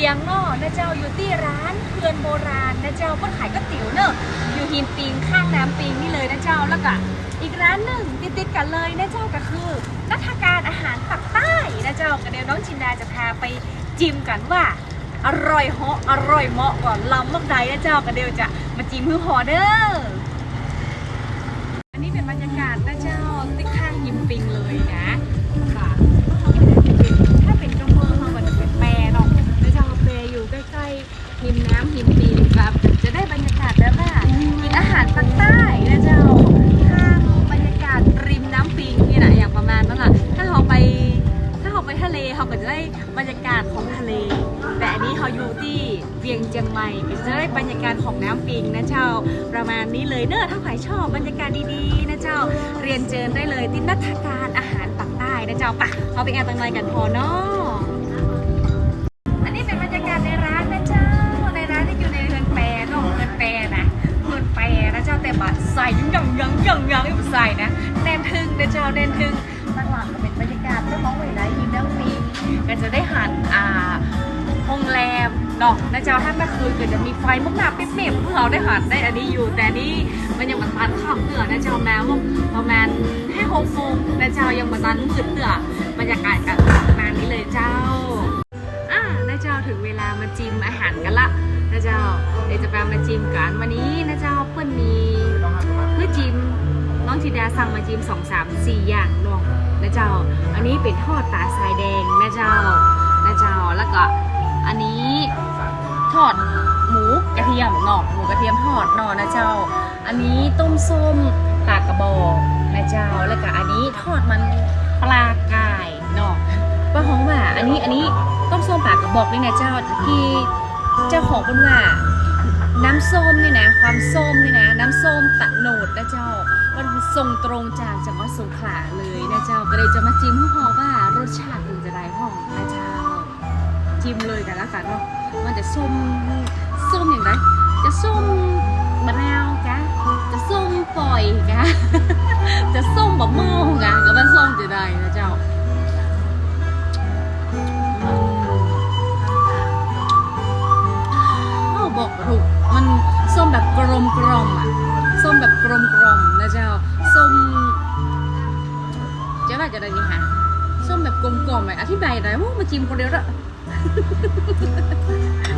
วียงเนาะนะเจ้าอยู่ที่ร้านเพื่อนโบราณนะเจ้าเพิ่นขายก๋วยเตี๋ยวเนอะอยู่หิมปิงข้างน้ำปิงนี่เลยนะเจ้าแล้วก็อีกร้านหนึ่งติดๆกันเลยนะเจ้าก็คือนักการอาหารปักใต้นะเจ้าก็เดี๋ยวน้องจินดาจะพาไปจิ้มกันว่าอร่อยเหาะอร่อยเหมาะก่อนลำมักใดนะเจ้าก็เดี๋ยวจะมาจิ้มฮือหอเด้อ ของทะเล แต่อันนี้เขาอยู่ที่เวียงเจียงใหม่ก็จะได้บรรยากาศของน้ำปิงนะเจ้า ประมาณนี้เลยเนอะถ้าใครชอบบรรยากาศดีๆนะเจ้า เรียนเชิญได้เลยที่นักการอาหารปักใต้นะเจ้าปะเขาไปแอบตังในกันพอเนาะอันนี้เป็นบรรยากาศในร้านนะเจ้า ในร้านที่อยู่ในเรือนแปรเนาะเรือนแปรนะเรือนแปรนะเจ้าแต่บัดใส่ยังยังยังยังยังอยู่ใส่นะแน่นทึ่งนะเจ้าแน่นทึ้ง เนาะนะเจ้าถ้าเมื่อคืนเกิดจะมีไฟมุกหนาปิ๊บเมบเพื่อเราได้หันได้อันนี้อยู่ แต่นี่มันยังมันตันข้ามเตือนะเจ้าแม้ว่าประมาณให้หกโมงนะเจ้ายังมันตันมืดเตือบรรยากาศกันประมาณนี้เลยเจ้าอ่านะเจ้าถึงเวลามาจิมอาหารกันละนะเจ้าเดี๋ยวจะไปมาจิมกันวันนี้นะเจ้าเพื่อนมีเพื่อจิมน้องจิดาสั่งมาจิมสองสามสี่อย่างเนาะนะเจ้า อันนี้เป็นทอดปลาทรายแดงนะเจ้านะเจ้าแล้วก็ อดหมูกระเทียมเนาะหมูกระเทียมทอดเนาะนะเจ้า อันนี้ต้มส้มปลากระบอกนะเจ้าแล้วก็อันนี้ทอดมันปลากายเนาะป้าหองว่าอันนี้อันนี้ต้มส้มปลากระบอกนี่นะเจ้าที่เจ้าของเป็นว่าน้ำส้มนี่นะความส้มนี่นะน้ำส้มตะโนดนะเจ้ามันส่งตรงจากจังหวัดสงขลาเลยนะเจ้าก็เลยจะมาจิ้มหอว่ิมเลยกันล้วกันเนาะมันจะส้มส้มอย่างไรจะส้มมะนาวกะจะส้มปล่อยกะจะส้มบะเมากะก็มันส้มจะได้นะเจ้าอ้าวบอกถูกมันส้มแบบกลมกลมอะส้มแบบกลมกลมนะเจ้าส้มจะว่าจะได้นี่ฮะส้มแบบกลมกลมอะอธิบายหน่อยว่ามาจิ้มคนเดียวละ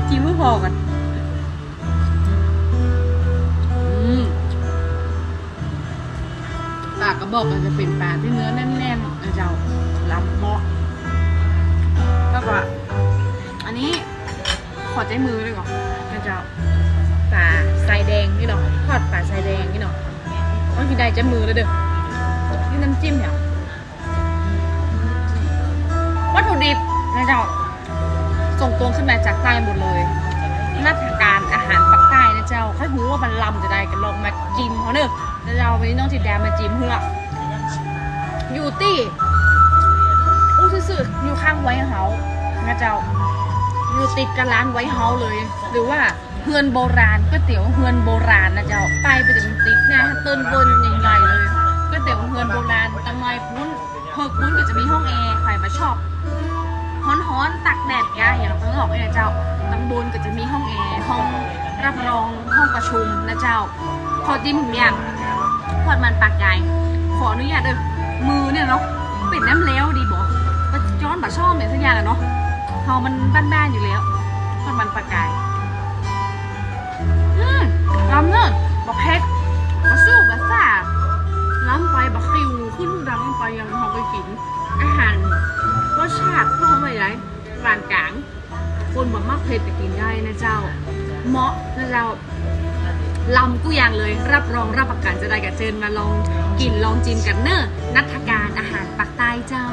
จิ้มไม่พอกันอืมปากระบอกมันจะเป็นปลาที่เนื้อแน่นๆนะเจ้าลำเหมาะแล้วก็อันนี้ขอใจมือเลยก่อนนะเจ้าปลาทรายแดงนี่เนาะทอดปลาทรายแดงนี่เนาะต้องกินได้ใจมือเลยเด้อนี่น้ำจิ้มเนี่ยวัตถุดิบนะเจ้า ส่งตรงขึ้นมาจากใต้หมดเลยนักการอาหารปักใต้นะเจ้าค่อยรู้ว่ามันลำจะได้กันลองมาจิ้มเขาเนอะเจ้าวันนี้น้องจิตแดงมาจิ้มเพื่ออยู่ที่อู้ซื่อๆอยู่ข้างไวท์เฮานะเจ้าอยู่ติดกับร้านไวท์เฮาเลย หรือว่าเฮือนโบราณก๋วยเตี๋ยวเฮือนโบราณนะเจ้าไปไปจนติ๊กนะต้นบนใหญ่ๆเลยก๋วยเตี๋ยวเฮือนโบราณตังไมปุ้นเพิกปุ้นก็จะมีห้องแอร์ใครมาชอบ ฮ้อนๆตักแดดกายอย่างเราต้องบอกเนี่ยเจ้าตังบนก็จะมีห้องแอร์ห้องรับรองห้องประชุมนะเจ้าขอจิ้มอย่างทอดมันปากายขออนุญาตเลยมือเนี่ยเนาะเป็นน้ำแล้วดีบอกว่าย้อนบะช่อมเนี่ยสักอย่างเนาะเฮามันบ้านๆอยู่แล้วทอดมันปากายอืมล้ำเนินบอกเพชรบะสู้บะซ่าล้ำไปบะคิวขึ้นดังไปยังเขาไปกินอาหาร ผ็ดแต่กินได้นะเจ้า เหมาะนะเจ้าลำกู้ยางเลย รับรองรับประกันจะได้กับเจินมาลองกินลองจิมกันเนอะนัทการอาหารปักใต้เจ้า